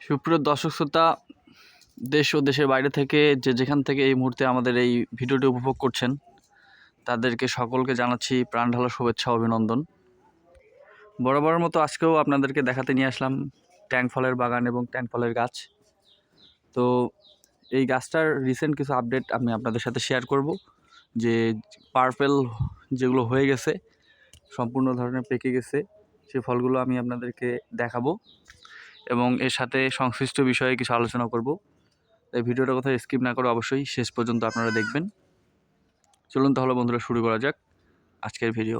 সুপ্রিয় দর্শক শ্রোতা, দেশ ও দেশের বাইরে থেকে যে যেখান থেকে এই মুহূর্তে আমাদের এই ভিডিওটি উপভোগ করছেন, তাদেরকে সকলকে জানাচ্ছি প্রাণ ঢালা শুভেচ্ছা, অভিনন্দন। বরাবরের মতো আজকেও আপনাদেরকে দেখাতে নিয়ে আসলাম ট্যাঙ্ক ফলের বাগান এবং ট্যাঙ্ক ফলের গাছ। তো এই গাছটার রিসেন্ট কিছু আপডেট আমি আপনাদের সাথে শেয়ার করব, যে পার্পেল যেগুলো হয়ে গেছে, সম্পূর্ণ ধরনের পেকে গেছে। সেই ফলগুলো আমি আপনাদেরকে দেখাবো এবং এর সাথে সংশ্লিষ্ট বিষয়ে কিছু আলোচনা করব। তাই ভিডিওটা কোথাও স্কিপ না করে অবশ্যই শেষ পর্যন্ত আপনারা দেখবেন। চলুন তাহলে বন্ধুরা শুরু করা যাক আজকের ভিডিও।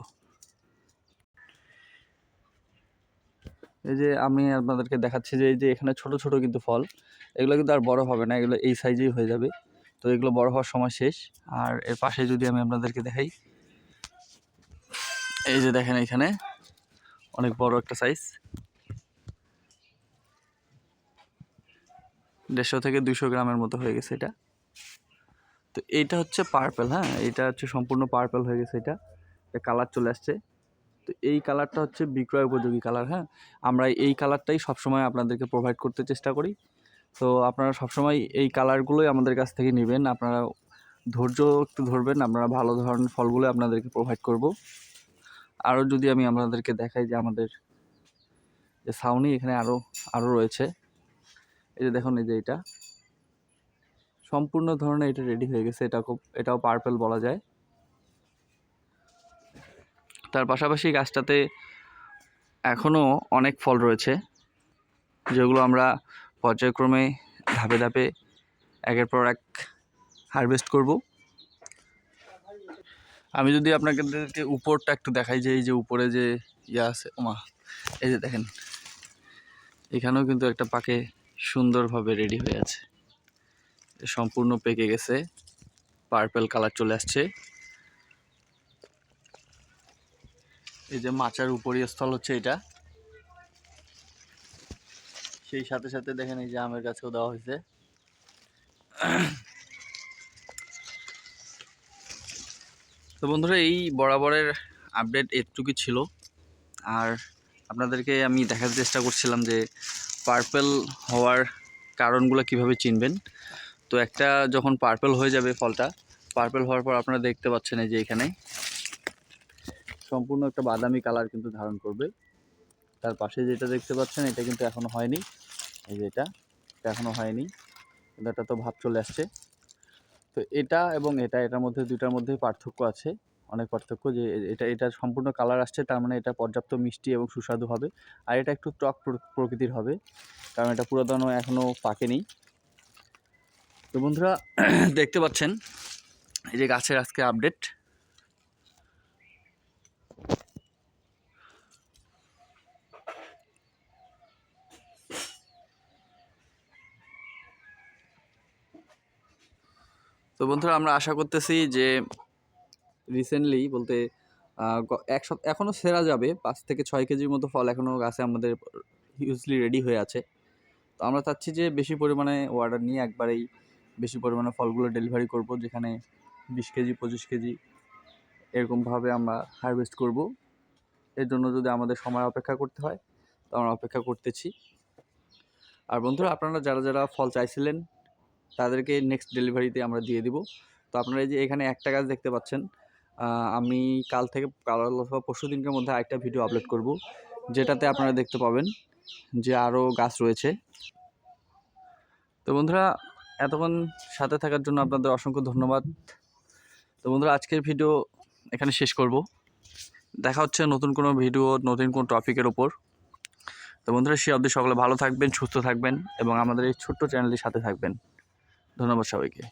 এই যে আমি আপনাদেরকে দেখাচ্ছি যে এই যে এখানে ছোট ছোট কিন্তু ফল, এগুলো কিন্তু আর বড় হবে না, এগুলো এই সাইজেই হয়ে যাবে। তো এগুলো বড় হওয়ার সময় শেষ। আর এর পাশে যদি আমি আপনাদেরকে দেখাই, এই যে দেখেন এখানে অনেক বড় একটা সাইজ দেড়শো থেকে দুশো গ্রামের মতো হয়ে গেছে এটা। তো এইটা হচ্ছে পার্পেল হ্যাঁ? এটা হচ্ছে সম্পূর্ণ পার্পেল হয়ে গেছে এটা। কালার চলে আসছে। তো এই কালারটা হচ্ছে বিক্রয় উপযোগী কালার হ্যাঁ? আমরা এই কালারটাই সবসময় আপনাদেরকে প্রোভাইড করতে চেষ্টা করি। তো আপনারা সবসময় এই কালারগুলোই আমাদের কাছ থেকে নেবেন। আপনারা ধৈর্য একটু ধরবেন। আপনারা ভালো ধরনের ফলগুলো আপনাদেরকে প্রোভাইড করব। আরও যদি আমি আপনাদেরকে দেখাই যে আমাদের যে সাউনি এখানে আরও আরও রয়েছে। এই যে দেখুন, এই যে এটা। সম্পূর্ণ ধরনের এটা রেডি হয়ে গেছে। এটা এটাও পার্পেল বলা যায়। তার পাশাপাশি গাছটাতে এখনও অনেক ফল রয়েছে, যেগুলো আমরা পর্যায়ক্রমে ধাপে ধাপে একের পর এক হারভেস্ট করব। আমি যদি আপনাদেরকে উপরটা একটু দেখাই যে এই যে উপরে যে ইয়ে আছে, ওমা, এই যে দেখেন, এখানেও কিন্তু একটা পাকে সুন্দরভাবে রেডি হয়ে আছে। সম্পূর্ণ পেকে গেছে পার্পেল কালার চলে আসছে। এই যে মাচার উপরীয় স্থল হচ্ছে এটা। সেই সাথে সাথে দেখেন এই যে আমের গাছেও দেওয়া হয়েছে। তো বন্ধুরা, এই বরাবরের আপডেট এটুকুই ছিল। আর আপনাদেরকে আমি দেখার চেষ্টা করছিলাম যে পার্পেল হওয়ার কারণগুলো কীভাবে চিনবেন। তো একটা যখন পার্পেল হয়ে যাবে ফলটা পার্পেল হওয়ার পর আপনারা দেখতে পাচ্ছেন এই যে এখানে। সম্পূর্ণ একটা বাদামি কালার কিন্তু ধারণ করবে। তার পাশে যেটা দেখতে পাচ্ছেন, এটা কিন্তু এখনও হয়নি। এই যে এটা এটা এখনও হয়নি। কিন্তু এটা তো ভাব চলে আসছে। তো এটা এবং এটা, এটার মধ্যে দুটার মধ্যে পার্থক্য আছে। অনেক পার্থক্য যে এটা এটা সম্পূর্ণ কালার আসছে, তার মানে এটা পর্যাপ্ত মিষ্টি এবং সুস্বাদু হবে। আর এটা একটু টক প্র- প্রকৃতির হবে, কারণ এটা পুরাতন এখনও পাকেনি তো বন্ধুরা, দেখতে পাচ্ছেন, এই যে গাছের আজকে আপডেট তো বন্ধুরা, আমরা আশা করতেছি যে রিসেন্টলি বলতে এক সপ্তাহ এখনও সেরা যাবে। পাঁচ থেকে ছয় কেজির মতো ফল এখনও গাছে আমাদের হিউজলি রেডি হয়ে আছে। তো আমরা চাচ্ছি যে বেশি পরিমাণে অর্ডার নিয়ে একবারেই বেশি পরিমাণে ফলগুলো ডেলিভারি করব, যেখানে বিশ কেজি, পঁচিশ কেজি এরকমভাবে আমরা হারভেস্ট করব। এর জন্য যদি আমাদের সময় অপেক্ষা করতে হয়, তো আমরা অপেক্ষা করতেছি। আর বন্ধুরা, আপনারা যারা যারা ফল চাইছিলেন তাদেরকে নেক্সট ডেলিভারিতে আমরা দিয়ে দিব। তো আপনারা এই যে এখানে একটা গাছ দেখতে পাচ্ছেন আমি কাল থেকে, কাল অথবা পরশু দিনকের মধ্যে আরেকটা ভিডিও আপলোড করব, যেটাতে আপনারা দেখতে পাবেন যে আরও গাছ রয়েছে। তো বন্ধুরা, এতক্ষণ সাথে থাকার জন্য আপনাদের অসংখ্য ধন্যবাদ। তো বন্ধুরা, আজকের ভিডিও এখানে শেষ করব। দেখা হচ্ছে নতুন কোনো ভিডিও নতুন কোনো টপিকের ওপর তো বন্ধুরা, সে অবধি সকলে ভালো থাকবেন, সুস্থ থাকবেন এবং আমাদের এই ছোট্ট চ্যানেলটির সাথে থাকবেন। ধন্যবাদ সবাইকে।